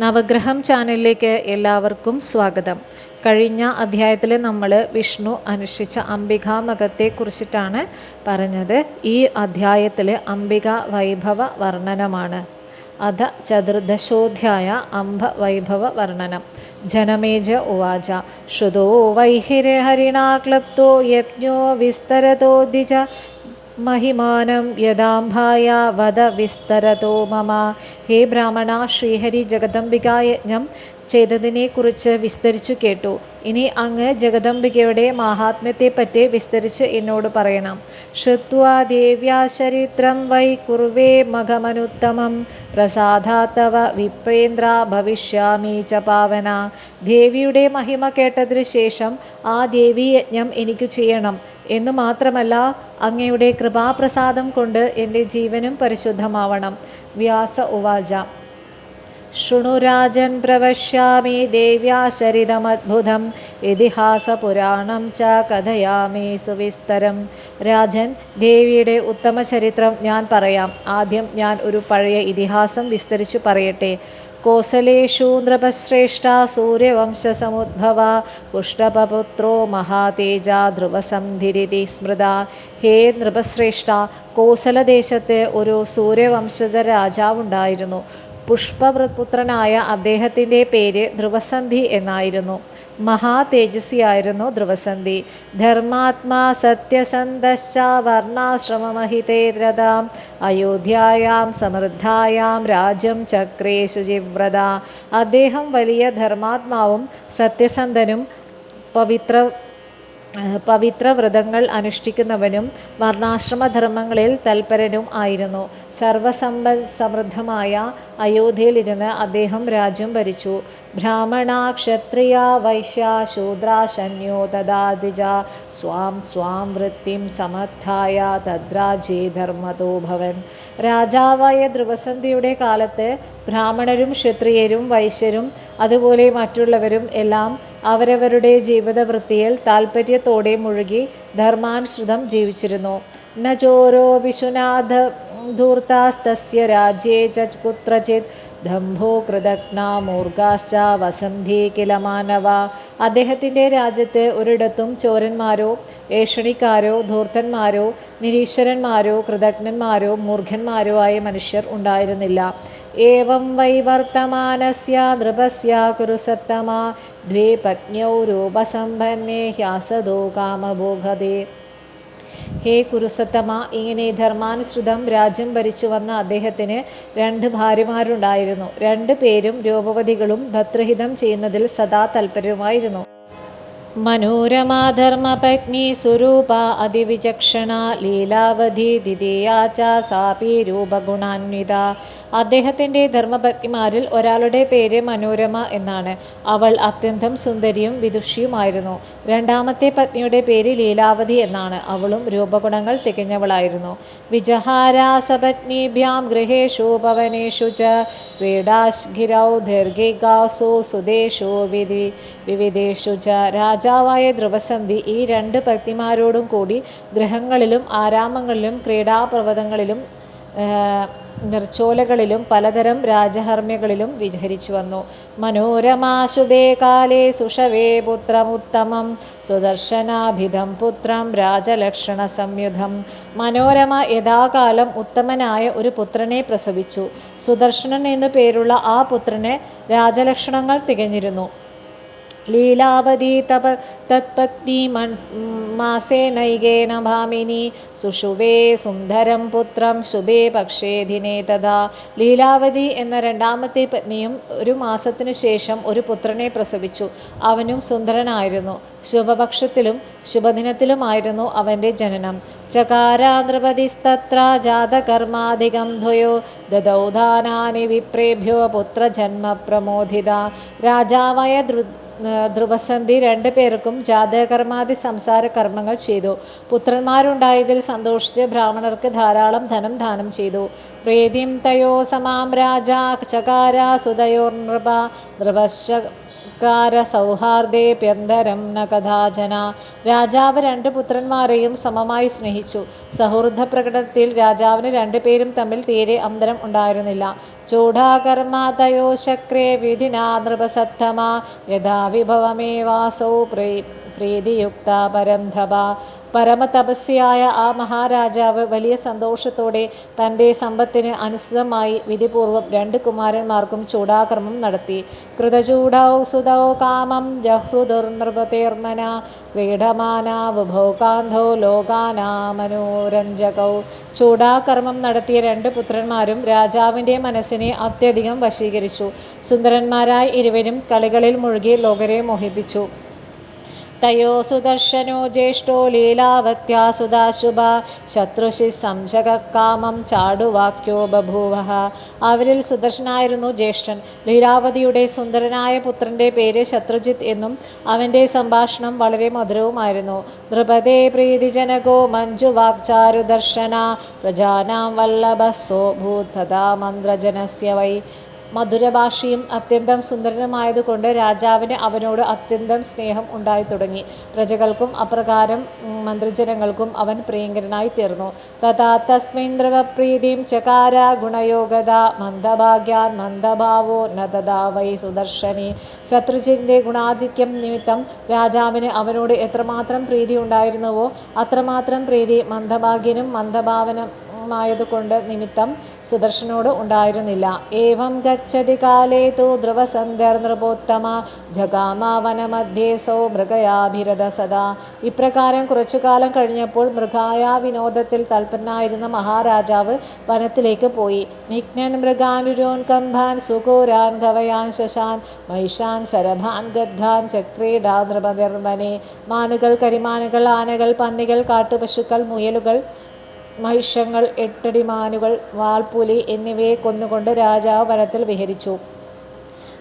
നവഗ്രഹം ചാനലിലേക്ക് എല്ലാവർക്കും സ്വാഗതം. കഴിഞ്ഞ അധ്യായത്തിൽ നമ്മൾ വിഷ്ണു അനുഷ്ഠിച്ച അംബികാമകത്തെ കുറിച്ചിട്ടാണ് പറഞ്ഞത്. ഈ അധ്യായത്തിൽ അംബിക വൈഭവ വർണനമാണ്. അധ ചതുർദശോധ്യായ അംബ വൈഭവ വർണനം. ജനമേജ ഉവാച. ശ്രുതോ വൈഹിരഹരിണാ ക്ലപ്തോ യജ്ഞോ വിസ്തരതോ ദ്വിജ. മഹിമാനം യഥാംഭായ വധ വിസ്തരതോ മമ. ഹേ ബ്രാഹ്മണ ശ്രീഹരി ജഗദംബിക യജ്ഞം ചെയ്തതിനെക്കുറിച്ച് വിസ്തരിച്ചു കേട്ടു. ഇനി അങ്ങ് ജഗദംബികയുടെ മാഹാത്മ്യത്തെപ്പറ്റി വിസ്തരിച്ച് എന്നോട് പറയണം. ശ്രുത്വാ ദേവ്യാ ചരിത്രം വൈ കുർവേ മഖമനുത്തമം. പ്രസാദാത്തവ വിപ്രേന്ദ്ര ഭവിഷ്യാമി ച പാവന. ദേവിയുടെ മഹിമ കേട്ടതിനു ശേഷം ആ ദേവീയജ്ഞം എനിക്ക് ചെയ്യണം. എന്നു മാത്രമല്ല അങ്ങയുടെ കൃപാപ്രസാദം കൊണ്ട് എന്റെ ജീവനും പരിശുദ്ധമാവണം. വ്യാസ ഉവാച. ശൃണുരാജൻ പ്രവശ്യാമി ദേവ്യാചരിതമദ്ഭുതം ഇതിഹാസപുരാണം ച കഥയാമി സുവിസ്തരം. രാജൻ ദേവിയുടെ ഉത്തമ ചരിത്രം ഞാൻ പറയാം. ആദ്യം ഞാൻ ഒരു പഴയ ഇതിഹാസം വിസ്തരിച്ചു പറയട്ടെ. കോസലേഷു നൃപശ്രേഷ്ഠ സൂര്യവംശസമുദ്ഭവ പുഷ്ടപപുത്രോ മഹാതേജ ധ്രുവസന്ധിരിതി സ്മൃത ഹേ നൃപശ്രേഷ്ഠ കോസലദേശത്ത് ഒരു സൂര്യവംശജ രാജാവുണ്ടായിരുന്നു. പുഷ്പപുത്രനായ അദ്ദേഹത്തിന്റെ പേര് ധ്രുവസന്ധി എന്നായിരുന്നു. മഹാ തേജസ്വിയായിരുന്നു ധ്രുവസന്ധി. ധർമാത്മാ സത്യസന്ധശ്ച വർണാശ്രമമഹിതേരതാം അയോധ്യായാം സമൃദ്ധായാം രാജ്യം ചക്രേ ശുചിവ്രത അദ്ദേഹം വലിയ ധർമാത്മാവും സത്യസന്ധനും പവിത്ര പവിത്രവ്രതങ്ങൾ അനുഷ്ഠിക്കുന്നവനും വർണാശ്രമധർമ്മങ്ങളിൽ തൽപരനും ആയിരുന്നു. സർവസമ്പ സമൃദ്ധമായ അയോധ്യയിലിരുന്ന് അദ്ദേഹം രാജ്യം ഭരിച്ചു. ബ്രാഹ്മണ ക്ഷത്രിയ വൈശ്യ ശൂദ്രാശന്യോ തഥാ ദ്വിജ. സ്വാം സ്വാം വൃത്തിം സമർത്ഥായ തദ്രാജേ ധർമ്മതോ ഭവൻ. രാജാവായ ധ്രുവസന്ധിയുടെ കാലത്ത് ബ്രാഹ്മണരും ക്ഷത്രിയരും വൈശ്യരും അതുപോലെ മറ്റുള്ളവരും എല്ലാം അവരവരുടെ ജീവിതവൃത്തിയിൽ താൽപ്പര്യത്തോടെ മുഴുകി ധർമാനുസൃതം ജീവിച്ചിരുന്നു. ന ചോരോ വിശ്വനാഥ ധൂർത്താസ്തസ്യ രാജ്യേ ച കുത്രചിത് ദംഭോ മൂർഗാശ്ച വസന്ധി കില മാനവ. അദ്ദേഹത്തിന്റെ രാജ്യത്ത് ഒരിടത്തും ചോരന്മാരോ ഏഷണിക്കാരോ ധൂർത്തന്മാരോ നിരീശ്വരന്മാരോ കൃതജ്ഞന്മാരോ മൂർഖന്മാരോ ആയ മനുഷ്യർ ഉണ്ടായിരുന്നില്ല. ഏവം വൈ വർത്തമാനസ്യ നൃപസ്യ കുരുസത്തമാ ദ്വേ പത്ന്യൗ രൂപസമ്പന്നേ ഹ്യാസദോ കാമഭോഗതേ ഹേ കുരുസത്തമ ഇങ്ങനെ ധർമാനുസൃതം രാജ്യം ഭരിച്ചു വന്ന അദ്ദേഹത്തിന് രണ്ട് ഭാര്യമാരുണ്ടായിരുന്നു. രണ്ട് പേരും രൂപവതികളും ഭദ്രഹിതം ചെയ്യുന്നതിൽ സദാ തൽപരരുമായിരുന്നു. മനോരമാധർമ്മപത്നി സ്വരൂപ അതിവിചക്ഷണ ലീലാവധി ദ്വിതീയ സാപി രൂപഗുണാന്വിത. അദ്ദേഹത്തിന്റെ ധർമ്മപത്നിമാരിൽ ഒരാളുടെ പേര് മനോരമ എന്നാണ്. അവൾ അത്യന്തം സുന്ദരിയും വിദുഷിയുമായിരുന്നു. രണ്ടാമത്തെ പത്നിയുടെ പേര് ലീലാവതി എന്നാണ്. അവളും രൂപഗുണങ്ങൾ തികഞ്ഞവളായിരുന്നു. വിജഹാരാസപത്നീഭ്യാം ഗൃഹേഷു ഭവനേഷു ച ക്രീഡാശ്ഗിരൗ ദീർഘികാസു സുദേശു വിധി വിവിധേഷു ച രാജാവായ ധ്രുവസന്ധി ഈ രണ്ട് പത്നിമാരോടും കൂടി ഗൃഹങ്ങളിലും ആരാമങ്ങളിലും ക്രീഡാപർവതങ്ങളിലും നിർച്ചോലകളിലും പലതരം രാജഹർമ്മ്യകളിലും വിചരിച്ചു വന്നു. മനോരമാശുഭേ കാലേ സുഷവേ പുത്രമുത്തമം സുദർശനാഭിധം പുത്രം രാജലക്ഷണ സംയുധം. മനോരമ യഥാകാലം ഉത്തമനായ ഒരു പുത്രനെ പ്രസവിച്ചു. സുദർശനൻ എന്നു പേരുള്ള ആ പുത്രന് രാജലക്ഷണങ്ങൾ തികഞ്ഞിരുന്നു. ലീലാവതി തപ തത്പത്നി മാസേനൈകേന ഭാമിനി സുഷുവേ സുന്ദരം പുത്രം ശുഭേ പക്ഷേ ദിനേ തഥാ. ലീലാവതി എന്ന രണ്ടാമത്തെ പത്നിയും ഒരു മാസത്തിനു ശേഷം ഒരു പുത്രനെ പ്രസവിച്ചു. അവനും സുന്ദരനായിരുന്നു. ശുഭപക്ഷത്തിലും ശുഭദിനത്തിലുമായിരുന്നു അവന്റെ ജനനം. ചകാരാനൃപതിസ്തത്ര ജാതകർമാധികം ധ്വയോ ദദൗധാനാനി വിപ്രേഭ്യോ പുത്രജന്മ പ്രമോദിത രാജാവായ ധ്രുവസന്ധി രണ്ടു പേർക്കും ജാതകർമാതി സംസാര കർമ്മങ്ങൾ ചെയ്തു. പുത്രന്മാരുണ്ടായതിൽ സന്തോഷിച്ച് ബ്രാഹ്മണർക്ക് ധാരാളം ധനം ദാനം ചെയ്തു. പ്രീതിം തയോ സമാം രാജ ചകാര സുതയോർ നൃപ കാര സൗഹാർദ്ദേ പ്യന്തരം ന കഥാചന. രാജാവ് രണ്ട് പുത്രന്മാരെയും സമമായി സ്നേഹിച്ചു. സൗഹൃദ പ്രകടനത്തിൽ രാജാവിന് രണ്ടുപേരും തമ്മിൽ തീരെ അന്തരം ഉണ്ടായിരുന്നില്ല. ചൂഢാകർമാതയോ ശക്രേ വിധിനാ നൃപസത്തമാ യഥാ വിഭവമേവാസൗ പ്രീ പ്രീതിയുക്ത പരംധവ പരമതപസ്യായ ആ മഹാരാജാവ് വലിയ സന്തോഷത്തോടെ തന്റെ സമ്പത്തിന് അനുസൃതമായി വിധിപൂർവം രണ്ട് കുമാരന്മാർക്കും ചൂടാക്രമം നടത്തി. കൃതചൂടൗ സുതൗ കാമം ജഹ്രുദുർനൃപതീർമന ക്രീഡമാനാവുഭൗ വിഭോകാന്ധോ ലോകാനാമനോരഞ്ജകൗ. ചൂടാകർമ്മം നടത്തിയ രണ്ട് പുത്രന്മാരും രാജാവിന്റെ മനസ്സിനെ അത്യധികം വശീകരിച്ചു. സുന്ദരന്മാരായ ഇരുവരും കളികളിൽ മുഴുകി ലോകരെ മോഹിപ്പിച്ചു. തയോ സുദർശനോ ജ്യേഷ്ഠോ ലീലാവത്യാ സുധാശുഭ ശത്രുഷി സംശകക്കാമം ചാടുവാക്യോ ബഭൂവ അവരിൽ സുദർശനായിരുന്നു ജ്യേഷ്ഠൻ. ലീലാവതിയുടെ സുന്ദരനായ പുത്രന്റെ പേര് ശത്രുജിത്ത് എന്നും അവന്റെ സംഭാഷണം വളരെ മധുരവുമായിരുന്നു. നൃപതേ പ്രീതിജനകോ മഞ്ജുവാക്ചാരുദർശന പ്രജാനാം വല്ലഭസോ ഭൂതഥാ മന്ത്രജനസ്യ വൈ. മധുരഭാഷയും അത്യന്തം സുന്ദരനുമായതുകൊണ്ട് രാജാവിന് അവനോട് അത്യന്തം സ്നേഹം ഉണ്ടായി തുടങ്ങി. പ്രജകൾക്കും അപ്രകാരം മന്ത്രിജനങ്ങൾക്കും അവൻ പ്രിയങ്കരനായി തീർന്നു. തഥാ തസ്മിൻ ദ്രവപ്രീതിം ചകാര ഗുണയോഗത മന്ദഭാഗ്യാൻ മന്ദഭാവോ നദദാ വൈ സുദർശനി. ശത്രുജിന്റെ ഗുണാധിക്യം നിമിത്തം രാജാവിന് അവനോട് എത്രമാത്രം പ്രീതി ഉണ്ടായിരുന്നുവോ അത്രമാത്രം പ്രീതി മന്ദഭാഗ്യനും മന്ദഭാവനും കൊണ്ട് നിമിത്തം സുദർശനോട് ഉണ്ടായിരുന്നില്ല. ഏവം ഗച്ഛതി കാലേ തു ധ്രുവസന്ധ്യർ നൃപോത്തമ ജഗാമാവനമധ്യേ സൗ മൃഗയാഭിരത സദാ. ഇപ്രകാരം കുറച്ചു കാലം കഴിഞ്ഞപ്പോൾ മൃഗായ വിനോദത്തിൽ തൽപരനായിരുന്ന മഹാരാജാവ് വനത്തിലേക്ക് പോയി. നിഘ്നൻ മൃഗാനുരോൻ കമ്പാൻ സുഖോരാൻ ഗവയാൻ ശശാൻ മൈഷാൻ ശരഭാൻ ഗദ്ഗാൻ ചക്രീഡാ നൃപനിർമ്മനെ. മാനുകൾ കരിമാനുകൾ ആനകൾ പന്നികൾ കാട്ടുപശുക്കൾ മുയലുകൾ മഹിഷങ്ങൾ എട്ടടിമാനുകൾ വാൾപുലി എന്നിവയെ കൊന്നുകൊണ്ട് രാജാവ് വനത്തിൽ വിഹരിച്ചു.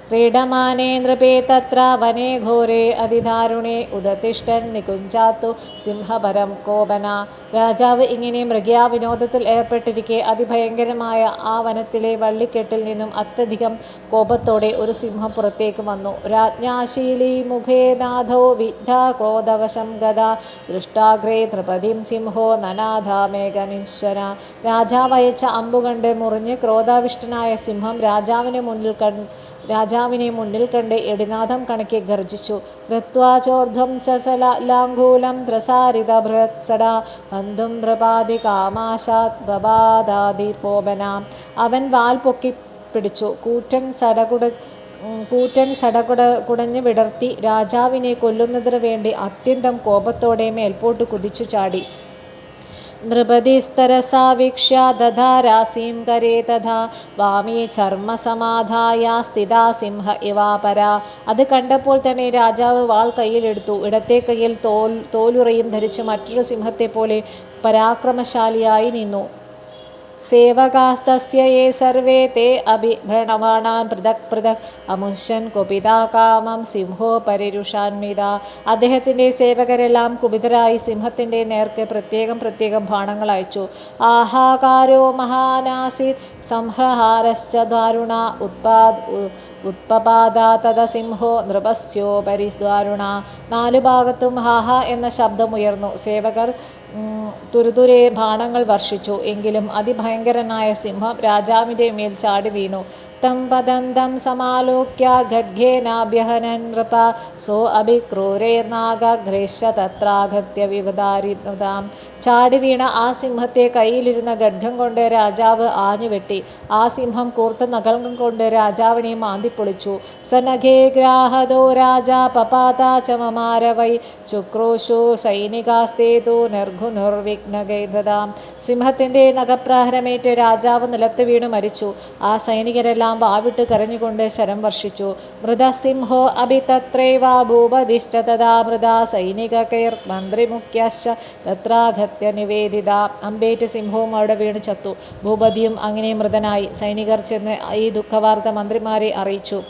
ക്രീഡമാനേ നൃപേ തത്ര വനേ ഘോരേ അതിദാരുണേ ഉദതിഷ്ഠൻ നികുഞ്ചാത്തു സിംഹപരം കോപന രാജാവ് ഇങ്ങനെ മൃഗയാ വിനോദത്തിൽ ഏർപ്പെട്ടിരിക്കെ അതിഭയങ്കരമായ ആ വനത്തിലെ വള്ളിക്കെട്ടിൽ നിന്നും അത്യധികം കോപത്തോടെ ഒരു സിംഹം പുറത്തേക്ക് വന്നു. രാജ്ഞാശീലി മുഖേനാഥോ വിദ്ധ ക്രോധവശം ഗത ദൃഷ്ടാഗ്രേ ത്രിപതിം സിംഹോ നനാഥാമേഘനിശ്വര രാജാവ് അയച്ച അമ്പുകണ്ട് മുറിഞ്ഞ് ക്രോധാവിഷ്ടനായ സിംഹം രാജാവിന് മുന്നിൽ കണ്ട് രാജാവിനെ മുന്നിൽ കണ്ട് എടിനാഥം കണക്കെ ഗർജിച്ചു. കൃത്വാചോർധ്വം സസലാംഗൂലം ത്രസാരിത ബൃഹത്സട ഹന്തും പ്രപാതി കാമാശാത് ബബാദാതി പോപന. അവൻ വാൽ പൊക്കി പിടിച്ചു. കൂറ്റൻ സടകുട കൂറ്റൻ സടകുട കുടഞ്ഞു വിടർത്തി രാജാവിനെ കൊല്ലുന്നതിനു വേണ്ടി അത്യന്തം കോപത്തോടെ മേൽപോട്ട് കുതിച്ചു ചാടി. വീക്ഷ്യ ദധാരാസീം കരേ തഥാ വാമേ ചർമ്മസമാധായ സ്ഥിതാ സിംഹ ഇവാപര അത് കണ്ടപ്പോൾ തന്നെ രാജാവ് വാൾ കയ്യിലെടുത്തു ഇടത്തെ കയ്യിൽ തോൽ തോലുറയും ധരിച്ച് മറ്റൊരു സിംഹത്തെ പോലെ പരാക്രമശാലിയായി നിന്നു. സേവകാസ്തസ്യ യേ സർവേ തേ അഭിഭ്രണമാണാൻ പൃഥക് പൃഥക് അമുഷ്യൻ കുപിതാ കാമം സിംഹോ പരിരുഷാൻമിത അദ്ദേഹത്തിന്റെ സേവകരെല്ലാം കുപിതരായി സിംഹത്തിന്റെ നേർക്ക് പ്രത്യേകം പ്രത്യേകം ബാണങ്ങൾ അയച്ചു। ആഹാകാരോ മഹാനാസിത് സംഹ്രഹാരശ്ച ദാരുണ ഉത്പാദ് ഉത്പപാദാ സിംഹോ നൃപസ്യോ ദാരുണ നാലു ഭാഗത്തും ഹാഹ എന്ന ശബ്ദമുയർന്നു। സേവകർ തുരുതുരെ ബാണങ്ങൾ വർഷിച്ചു. എങ്കിലും അതിഭയങ്കരനായ സിംഹം രാജാവിന്റെ മേൽ ചാടി വീണു. തം पदन्तं ഖഡ്ഗേനാഭ്യഹനൻ നൃപ. സോ അഭിക്രൂരേർനാഗഘ്രേശ തത്രാഗത്യ വിവതാരിതാം ചാടി വീണ ആ സിംഹത്തെ കയ്യിലിരുന്ന ഗഡ്ഗം കൊണ്ട് രാജാവ് ആഞ്ഞുവെട്ടി. ആ സിംഹം കൂർത്ത നഖം കൊണ്ട് രാജാവിനെ മാന്തിപ്പൊളിച്ചു. സനഘേ ഗ്രാഹദോ രാജ പപാത ചമമാരവൈ ചുക്രോശു സൈനികാസ്തേതു നിർഘുനുർവിഘ്നഗൈതതാം സിംഹത്തിന്റെ നഖപ്രഹരമേറ്റ് രാജാവ് നിലത്ത് വീണ് മരിച്ചു. ആ സൈനികരെല്ലാം വാവിട്ട് കരഞ്ഞുകൊണ്ട് ശരം വർഷിച്ചു. മൃതസിംഹോ അഭി തത്രൈവ ഭൂപതിശ്ച തഥാ മൃത മന്ത്രി മുഖ്യശ്ച തത്രാഗത്യ നിവേദിത. അമ്പേറ്റ് സിംഹവും അവിടെ വീണ് ചത്തു. ഭൂപതിയും അങ്ങനെ മൃതനായി. സൈനികർ ചെന്ന് ഈ ദുഃഖവാർത്ത മന്ത്രിമാരെ അറിയിച്ചു.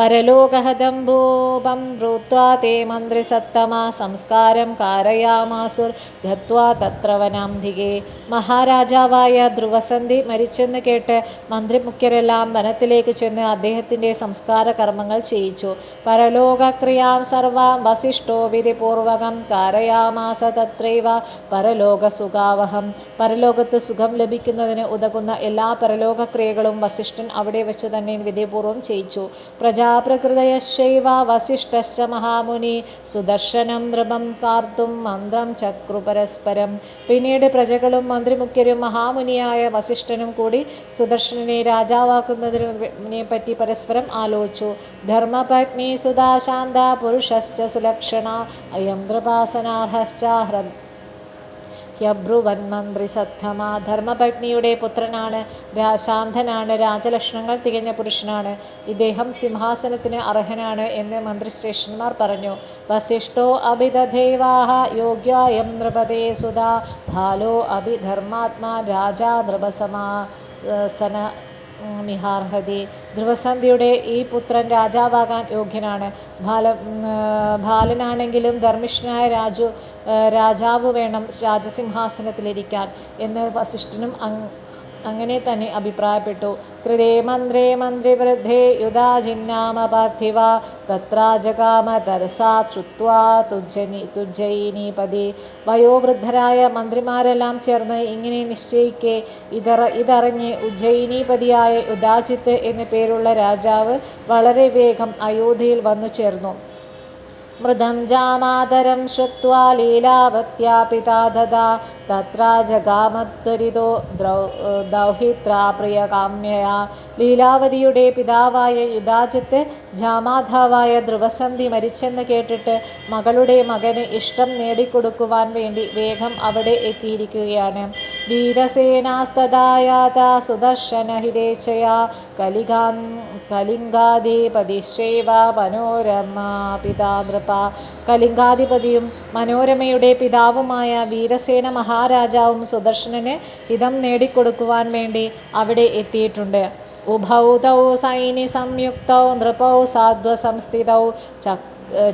പരലോകഹതം भूत्वा ते തേ संस्कारं കാരയാമാസുർ തത്ര വനാന്തികെ മഹാരാജാവായ ധ്രുവസന്ധി മരിച്ചെന്ന് കേട്ട് മന്ത്രിമുഖ്യരെല്ലാം വനത്തിലേക്ക് ചെന്ന് അദ്ദേഹത്തിന്റെ സംസ്കാര കർമ്മങ്ങൾ ചെയ്യിച്ചു. പരലോകക്രിയാം സർവാം വസിഷ്ഠോ വിധിപൂർവകം കാരയാമാസ തത്രൈവ പരലോകസുഖാവഹം. പരലോകത്ത് സുഖം ലഭിക്കുന്നതിന് ഉതകുന്ന എല്ലാ പരലോകക്രിയകളും വസിഷ്ഠൻ അവിടെ വെച്ച് തന്നെ വിധിപൂർവം ചെയ്യിച്ചു. പ്രജാപ്രകൃതയശൈവ വസിഷ്ഠശ്ച മഹാമുനി സുദർശനം നൃപം കാർത്തും മന്ത്രം ചക്രു പരസ്പരം പിന്നീട് പ്രജകളും മന്ത്രിമുഖ്യരും മഹാമുനിയായ വസിഷ്ഠനും കൂടി സുദർശനെ രാജാവാക്കുന്നതിനെ പറ്റി പരസ്പരം ആലോചിച്ചു. ധർമ്മപത്നി സുധാശാന്ത പുരുഷശ്ച സുലക്ഷണ അയം നൃപാസനാർഹശ്ച ഹ്ര യബ്രുവന്മന്ത്രി സത്തമ ധർമ്മപത്നിയുടെ പുത്രനാണ് ശാന്തനാണ് രാജലക്ഷണങ്ങൾ തികഞ്ഞ പുരുഷനാണ്. ഇദ്ദേഹം സിംഹാസനത്തിന് അർഹനാണ് എന്ന് മന്ത്രിശ്രേഷ്ഠന്മാർ പറഞ്ഞു. വസിഷ്ഠോ അഭിതദേവാഹ യോഗ്യായം നൃപതേ സുധാ ഭാലോ അഭിധർമാത്മാ രാജാ നൃപസമാ സന മിഹാർഹതി ധ്രുവസന്ധിയുടെ ഈ പുത്രൻ രാജാവാകാൻ യോഗ്യനാണ്. ബാല ബാലനാണെങ്കിലും ധർമ്മിഷ്ഠനായ രാജു രാജാവ് വേണം രാജസിംഹാസനത്തിലിരിക്കാൻ എന്ന് വസിഷ്ഠനും അങ്ങനെ തന്നെ അഭിപ്രായപ്പെട്ടു. കൃതേ മന്ത്രേ മന്ത്രിവൃദ്ധേ യുധാജിന്നാമ പാർത്ഥിവ തത്രാജകാമ തരസാ ശ്രുത്വാ തുജ്ജനി തുജ്ജയിനീപതി വയോവൃദ്ധരായ മന്ത്രിമാരെല്ലാം ചേർന്ന് ഇങ്ങനെ നിശ്ചയിക്കെ ഇതറ ഇതറിഞ്ഞ് ഉജ്ജയിനീപതിയായ യുധാജിത്ത് എന്നു പേരുള്ള രാജാവ് വളരെ വേഗം അയോധ്യയിൽ വന്നു ചേർന്നു. മൃദം ജാമാതരം लीलावत्या पिता ददा ദദാ. जगामत्वरितो द्रौ ദൗഹിത്രാ പ്രിയകാമ്യയാ. ലീലാവതിയുടെ പിതാവായ യുധാജിത്ത് ജാമാതാവായ ധ്രുവസന്ധി മരിച്ചെന്ന് കേട്ടിട്ട് മകളുടെ മകന് ഇഷ്ടം നേടിക്കൊടുക്കുവാൻ വേണ്ടി വേഗം അവിടെ എത്തിയിരിക്കുകയാണ്. വീരസേനാസ്തദായാത സുദർശനഹിതേച്ഛയാ കലികാ കലിംഗാധിപതിശൈവ മനോരമ പിതാ നൃപ കലിംഗാധിപതിയും മനോരമയുടെ പിതാവുമായ വീരസേന മഹാരാജാവും സുദർശനന് ഹിതം നേടിക്കൊടുക്കുവാൻ വേണ്ടി അവിടെ എത്തിയിട്ടുണ്ട്. ഉഭൗ തൗ സൈനി സംയുക്തൗ നൃപൗ സാധ്വസംസ്ഥിതൗ. ചക്രദുർ ചക്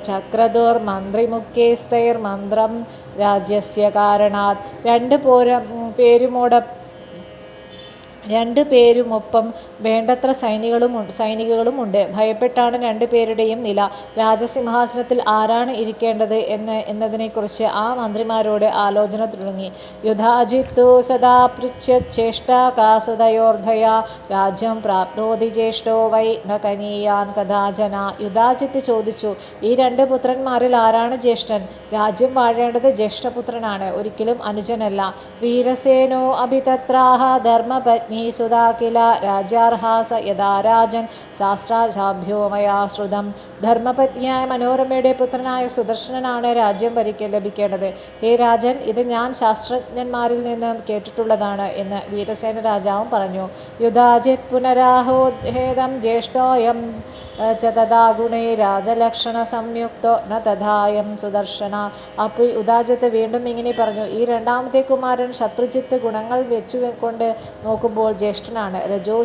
ചക്രദുർമന്ത്രിമുഖ്യസ്ഥൈർമന്ത്രം രാജ്യസ്യ കാരണാത്. രണ്ട് പോര പേരുമോട രണ്ട് പേരുമൊപ്പം വേണ്ടത്ര സൈനികളും സൈനികകളും ഉണ്ട്. ഭയപ്പെട്ടാണ് രണ്ടു പേരുടെയും നില. രാജസിംഹാസനത്തിൽ ആരാണ് ഇരിക്കേണ്ടത് എന്ന് എന്നതിനെക്കുറിച്ച് ആ മന്ത്രിമാരോട് ആലോചന തുടങ്ങി. യുധാജിത്തു സദാ പൃച്ഛേഷ്ടാകാസുതയോർധയ രാജ്യം പ്രാപ്നോതി ജ്യേഷ്ഠോ വൈ ന കനീയാൻ കഥാജന യുധാജിത്ത് ചോദിച്ചു ഈ രണ്ട് പുത്രന്മാരിൽ ആരാണ് ജ്യേഷ്ഠൻ? രാജ്യം വാഴേണ്ടത് ജ്യേഷ്ഠപുത്രനാണ്. ഒരിക്കലും അനുജനല്ല. വീരസേനോ അഭിതത്രാഹ ധർമ്മപത്നി സുധാ കില രാജ്യാർഹാസ യഥാ രാജൻ ശാസ്ത്രാചാഭ്യോ മയാ ശ്രുതം. ധർമ്മപത്നിയായ മനോരമയുടെ പുത്രനായ സുദർശനനാണ് രാജ്യം ഭരിക്കാൻ ലഭിക്കേണ്ടത്. ഹേ രാജൻ ഇത് ഞാൻ ശാസ്ത്രജ്ഞന്മാരിൽ നിന്ന് കേട്ടിട്ടുള്ളതാണ് എന്ന് വീരസേന രാജാവും പറഞ്ഞു. യുധാജിത് പുനരാഹോദ്ഭേദം ജ്യേഷ്ഠോയം ച തഥാ ഗുണേ രാജലക്ഷണ സംയുക്തോ ന തഥായം സുദർശന. അപ്പോൾ ഉദാജത്ത് വീണ്ടും ഇങ്ങനെ പറഞ്ഞു ഈ രണ്ടാമത്തെ കുമാരൻ ശത്രുജിത്ത് ഗുണങ്ങൾ വെച്ചു കൊണ്ട് നോക്കുമ്പോൾ ജ്യേഷ്ഠനാണ്. രജോ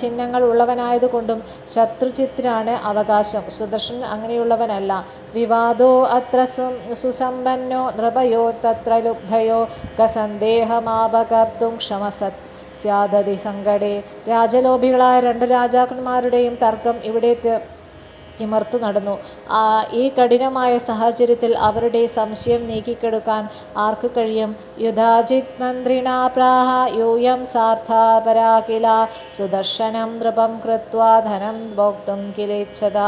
ചിഹ്നങ്ങൾ ഉള്ളവനായതുകൊണ്ടും ശത്രുചിത്തിനാണ് അവകാശം. സുദർശൻ അങ്ങനെയുള്ളവനല്ല. വിവാദോ അത്ര സുസമ്പന്നോ നൃപയോ തത്ര ലുബ്ധയോ കസന്ദേഹമാപകർത്തും ക്ഷമസത് സ്യാദതി സങ്കടേ. രാജലോഭികളായ രണ്ട് രാജാക്കന്മാരുടെയും തർക്കം ഇവിടെ തിമർത്തു നടന്നു. ഈ കഠിനമായ സാഹചര്യത്തിൽ അവരുടെ സംശയം നീക്കിക്കെടുക്കാൻ ആർക്ക് കഴിയും? യുധാജിത് മന്ത്രിണാ പ്രാഹ യൂയം സാർത്ഥാപരാകില. സുദർശനം നൃപം കൃത്വ ധനം ഭോക്തും കിലേച്ഛത.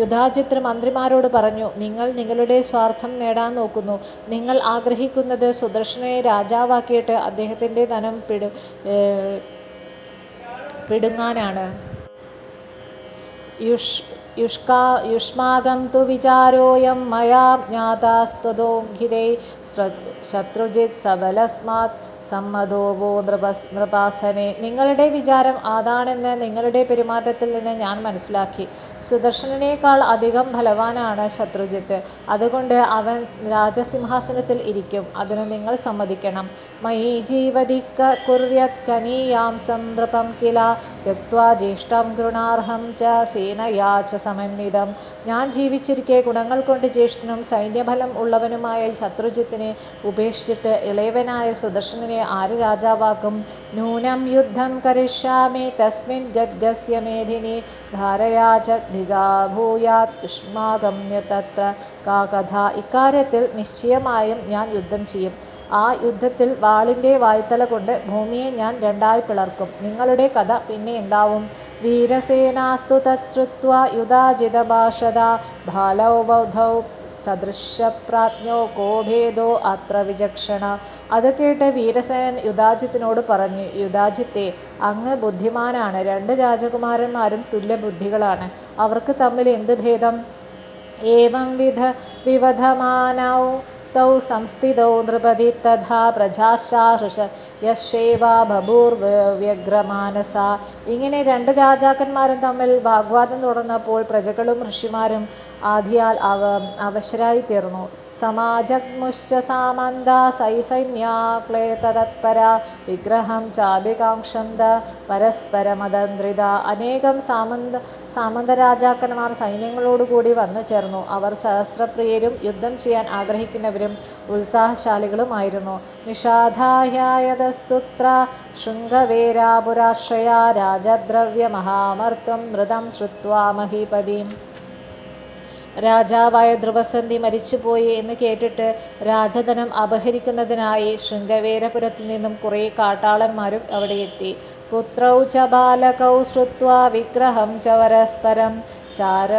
യുധാജിത്ത് മന്ത്രിമാരോട് പറഞ്ഞു നിങ്ങൾ നിങ്ങളുടെ സ്വാർത്ഥം നേടാൻ നോക്കുന്നു. നിങ്ങൾ ആഗ്രഹിക്കുന്നത് സുദർശനെ രാജാവാക്കിയിട്ട് അദ്ദേഹത്തിന്റെ ധനം പിടു പിടുങ്ങാനാണ്. യുഷ് युष्का युष्माकं तु विचारोऽयं मया ज्ञातास्त्वदोङ्घिरे शत्रुजित् सबलस्मात् സമ്മതോവോ നൃപസ് നൃപാസനെ. നിങ്ങളുടെ വിചാരം അതാണെന്ന് നിങ്ങളുടെ പെരുമാറ്റത്തിൽ നിന്ന് ഞാൻ മനസ്സിലാക്കി. സുദർശനേക്കാൾ അധികം ഫലവാനാണ് ശത്രുജിത്ത്. അതുകൊണ്ട് അവൻ രാജസിംഹാസനത്തിൽ ഇരിക്കും. അതിന് നിങ്ങൾ സമ്മതിക്കണം. മയി ജീവതിക്ക കുര്യത് നൃപം കില. ത്യക്വാ ജ്യേഷ്ഠം ഗൃണാർഹം ച സേനയാ ച സമന്വിതം. ഞാൻ ജീവിച്ചിരിക്കെ ഗുണങ്ങൾ കൊണ്ട് ജ്യേഷ്ഠനും സൈന്യഫലം ഉള്ളവനുമായ ശത്രുജിത്തിനെ ഉപേക്ഷിച്ചിട്ട് ഇളയവനായ സുദർശനനെ ആര് രാജാവാക്കും നൂനം യുദ്ധം കരിഷ്യാമി തസ്മിൻ ഗഡ്ഗസ്യ മേധിനി ധാരയാ ച ധിജാഭൂയാത് യുഷ്മാഗമ്യ തത്ര കാ കഥ ഇക്കാര്യത്തിൽ നിശ്ചയമായും ഞാൻ യുദ്ധം ചെയ്യും ആ യുദ്ധത്തിൽ വാളിന്റെ വായ്ത്തല കൊണ്ട് ഭൂമിയെ ഞാൻ രണ്ടായി പിളർക്കും. നിങ്ങളുടെ കഥ പിന്നെ ഉണ്ടാവും വീരസേനാസ്തു തശ്രുത്വ യുധാജിതഭാഷത ബാലൗ ബൗദ്ധൗ സദൃശപ്രാജ്ഞോ കോഭേദോ അത്ര വിചക്ഷണ. അത് കേട്ട് വീരസേനൻ യുധാജിത്തിനോട് പറഞ്ഞു യുധാജിത്തെ അങ്ങ് ബുദ്ധിമാനാണ്. രണ്ട് രാജകുമാരന്മാരും തുല്യബുദ്ധികളാണ്. അവർക്ക് തമ്മിൽ എന്ത് ഭേദം? ഏവം വിധ വിവധമാനൗ തൗ സംസ്ഥിതൗ നൃപതി തഥാ പ്രജാശാഹൃഷ യശേവ ബഭൂർവ്യഗ്രമാനസ ഇങ്ങനെ രണ്ട് രാജാക്കന്മാരും തമ്മിൽ വാഗ്വാദം തുടർന്നപ്പോൾ പ്രജകളും ഋഷിമാരും ആദ്യാൽ അവ അവശരായി തീർന്നു സമാജഗ്മുശ്ച സാമന്ത സൈസൈന്യാക്ലേതത്പര വിഗ്രഹം ചാഭികാംക്ഷന്ത പരസ്പരമതന്ത്രിത. അനേകം സാമന്ത സാമന്ത രാജാക്കന്മാർ സൈന്യങ്ങളോടുകൂടി വന്നു ചേർന്നു. അവർ സഹസ്രപ്രിയരും യുദ്ധം ചെയ്യാൻ ആഗ്രഹിക്കുന്നവരും ഉത്സാഹശാലികളുമായിരുന്നു. നിഷാധാഹ്യായതസ്തുത്ര ശൃംഗവേരാപുരാശ്രയ രാജദ്രവ്യ മഹാമർത്തം മൃതം ശ്രുത്വാ മഹീപതിയും രാജാവായ ധ്രുവസന്ധി മരിച്ചുപോയി എന്ന് കേട്ടിട്ട് രാജധനം അപഹരിക്കുന്നതിനായി ശൃംഗവേരപുരത്തിൽ നിന്നും കുറേ കാട്ടാളന്മാരും അവിടെ എത്തി. പുത്രൗ ച ബാലകൗ ശ്രുത്വ വിഗ്രഹം ച പരസ്പരം ചാര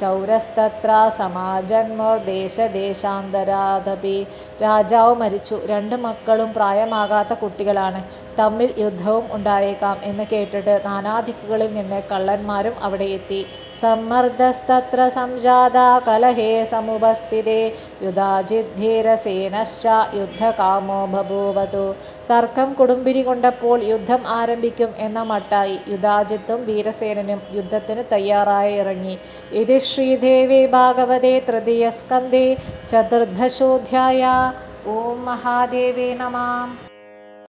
ചൗരസ്തത്ര സമാജന്മോർ ദേശദേശാന്തരാദപി. രാജാവ് മരിച്ചു. രണ്ട് മക്കളും പ്രായമാകാത്ത കുട്ടികളാണ്. തമ്മിൽ യുദ്ധവും ഉണ്ടായേക്കാം എന്ന് കേട്ടിട്ട് നാനാദിക്കുകളിൽ നിന്ന് കള്ളന്മാരും അവിടെ എത്തി. സമ്മർദ്ദസ്തത്ര സംജാത കലഹേ സമുപസ്ഥിതേ. യുധാജിദ്ധീരസേനശ്ച യുദ്ധകാമോ ബഭൂവതു തർക്കം കുടുംബിരി കൊണ്ടപ്പോൾ യുദ്ധം ആരംഭിക്കും എന്ന മട്ടായി. യുധാജിത്തും വീരസേനനും യുദ്ധത്തിന് തയ്യാറായി. ഇറങ്ങി ഇത് ശ്രീദേവി ഭാഗവതേ തൃതീയസ്കന്ധേ ചതുർദശോധ്യായ ഓം മഹാദേവേ നമാം